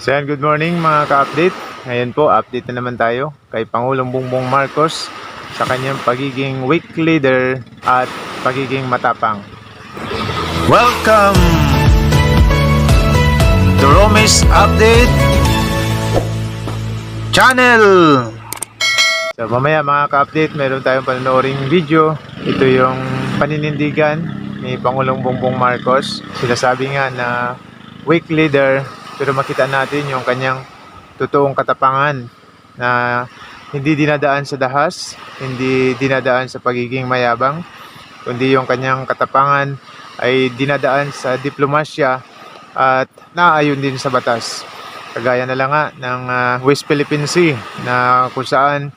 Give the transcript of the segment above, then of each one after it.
So yan, good morning mga ka-update. Ngayon po, update na naman tayo kay Pangulong Bongbong Marcos sa kanyang pagiging weak leader at pagiging matapang. Welcome to Romis Update Channel! So mamaya mga ka-update, meron tayong panonooring video. Ito yung paninindigan ni Pangulong Bongbong Marcos. Sinasabi nga na weak leader pero makita natin yung kanyang totoong katapangan na hindi dinadaan sa dahas, hindi dinadaan sa pagiging mayabang, kundi yung kanyang katapangan ay dinadaan sa diplomasya at naayon din sa batas. Kagaya na lang nga ng ah, West Philippine Sea na kung saan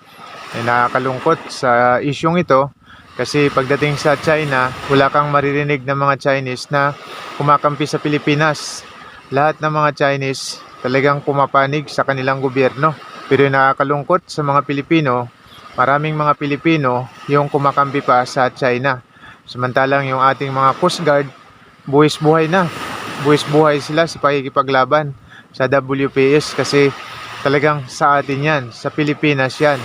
ay nakakalungkot sa isyong ito kasi pagdating sa China, wala kang maririnig ng mga Chinese na kumakampi sa Pilipinas. Lahat ng mga Chinese talagang pumapanig sa kanilang gobyerno. Pero nakakalungkot sa mga Pilipino, maraming mga Pilipino yung kumakampi pa sa China. Samantalang yung ating mga Coast Guard, buwis buhay na. Buwis buhay sila sa pakikipaglaban sa WPS kasi talagang sa atin yan, sa Pilipinas yan.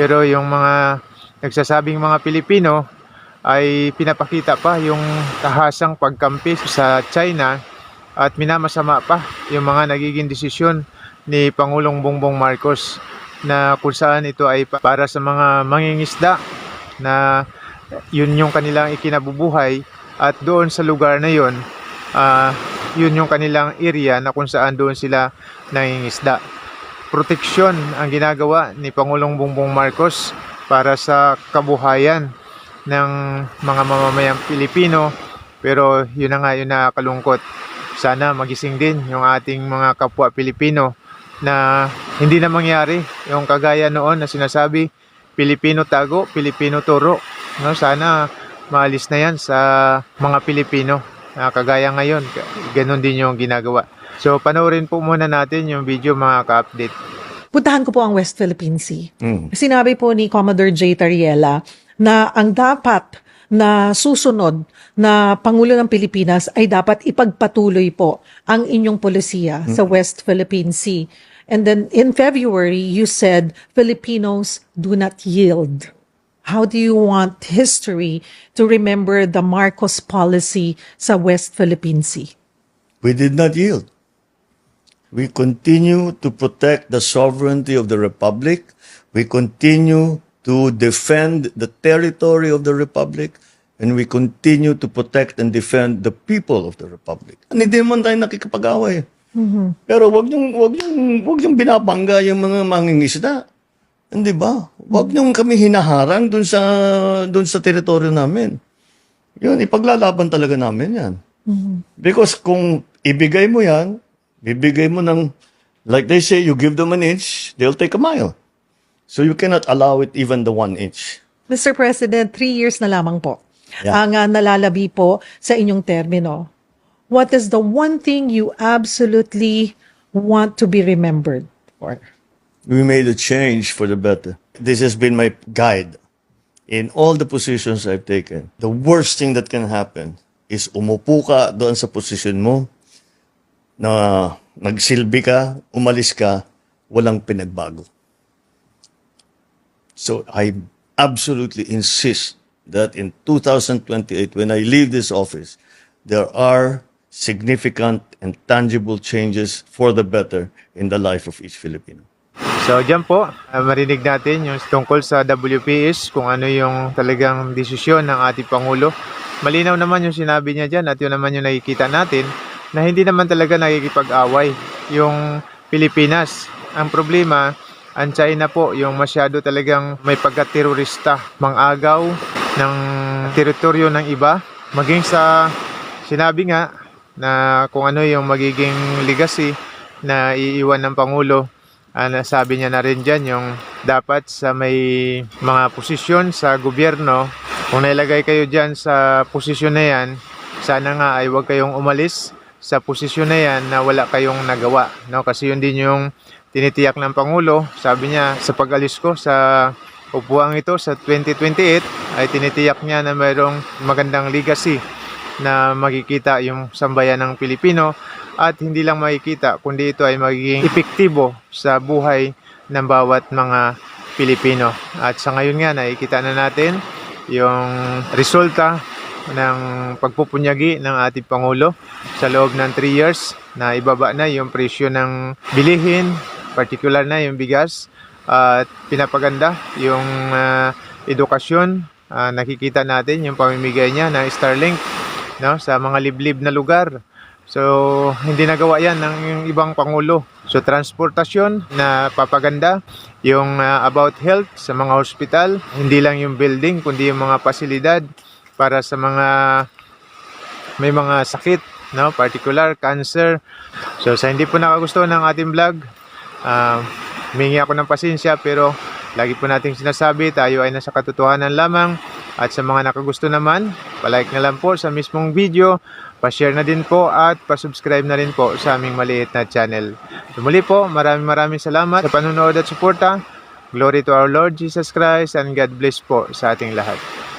Pero yung mga nagsasabing mga Pilipino ay pinapakita pa yung tahasang pagkampi sa China at minamasama pa yung mga nagiging desisyon ni Pangulong Bongbong Marcos na kung saan ito ay pa- para sa mga mangingisda na yun yung kanilang ikinabubuhay at doon sa lugar na yun ah, yun yung kanilang area na kung saan doon sila nangingisda. Proteksyon ang ginagawa ni Pangulong Bongbong Marcos para sa kabuhayan ng mga mamamayang Pilipino pero yun na nga yun nakakalungkot sana magising din yung ating mga kapwa Pilipino na hindi na mangyari yung kagaya noon na sinasabi Pilipino tago, Pilipino turo no sana maalis na yan sa mga Pilipino na kagaya ngayon ganun din yung ginagawa so panoorin po muna natin yung video mga ka-update Puntahan ko po ang West Philippine Sea. Mm. Sinabi po ni Commodore J. Tariela na ang dapat na susunod na Pangulo ng Pilipinas ay dapat ipagpatuloy po ang inyong polisiya sa West Philippine Sea. And then in February, you said Filipinos do not yield. How do you want history to remember the Marcos policy sa West Philippine Sea? We did not yield. We continue to protect the sovereignty of the Republic. We continue to defend the territory of the Republic. And we continue to protect and defend the people of the Republic. And hindi naman tayo nakikipag-away. Pero wag yung wag yung wag yung binabangga yung mga mangingisda. Hindi ba? Wag niyong kami hinaharang dun sa dun sa teritoryo namin. Yun, ipaglalaban talaga namin yan. Because kung ibigay mo yan, bibigay mo ng, like they say, you give them an inch, they'll take a mile. So you cannot allow it even the one inch. Mr. President, three years na lamang po Yeah. ang ah, nalalabi po sa inyong termino. What is the one thing you absolutely want to be remembered for? We made a change for the better. This has been my guide in all the positions I've taken. The worst thing that can happen is umupo ka doon sa position mo na nagsilbi ka, umalis ka, walang pinagbago. So I absolutely insist that in 2028, when I leave this office, there are significant and tangible changes for the better in the life of each Filipino. So dyan po, ah, marinig natin yung tungkol sa WPS, kung ano yung talagang desisyon ng ating Pangulo. Malinaw naman yung sinabi niya dyan at yun naman yung nakikita natin na hindi naman talaga nakikipag-away yung Pilipinas. Ang problema, ang China po, yung masyado talagang may pagka-terorista, mangagaw ng teritoryo ng iba. Maging sa sinabi nga na kung ano yung magiging legacy na iiwan ng Pangulo Ah, nasabi niya na rin dyan yung dapat sa may mga posisyon sa gobyerno, kung nailagay kayo dyan sa posisyon na yan, sana nga ay huwag kayong umalis sa posisyon na yan na wala kayong nagawa. No? Kasi yun din yung tinitiyak ng Pangulo. Sabi niya, sa pag-alis ko sa upuang ito sa 2028, ay tinitiyak niya na mayroong magandang legacy na makikita yung sambayan ng Pilipino at hindi lang makikita kundi ito ay magiging epektibo sa buhay ng bawat mga Pilipino. At sa ngayon nga nakikita na natin yung resulta ng pagpupunyagi ng ating Pangulo sa loob ng 3 years na ibaba na yung presyo ng bilihin, particular na yung bigas at pinapaganda yung ah, edukasyon. Ah, nakikita natin yung pamimigay niya ng Starlink no, sa mga liblib na lugar. So, hindi nagawa yan ng ibang pangulo. So, transportasyon na papaganda, yung ah, about health sa mga hospital, hindi lang yung building, kundi yung mga pasilidad para sa mga may mga sakit, no, particular cancer. So, sa hindi po nakagustuhan ng ating vlog, ah, humingi ako ng pasensya pero lagi po nating sinasabi, tayo ay nasa katotohanan lamang. At sa mga nakagusto naman, palike na lang po sa mismong video, pa-share na din po at pa-subscribe na rin po sa aming maliit na channel. So po, maraming maraming salamat sa panunood at suporta. Glory to our Lord Jesus Christ and God bless po sa ating lahat.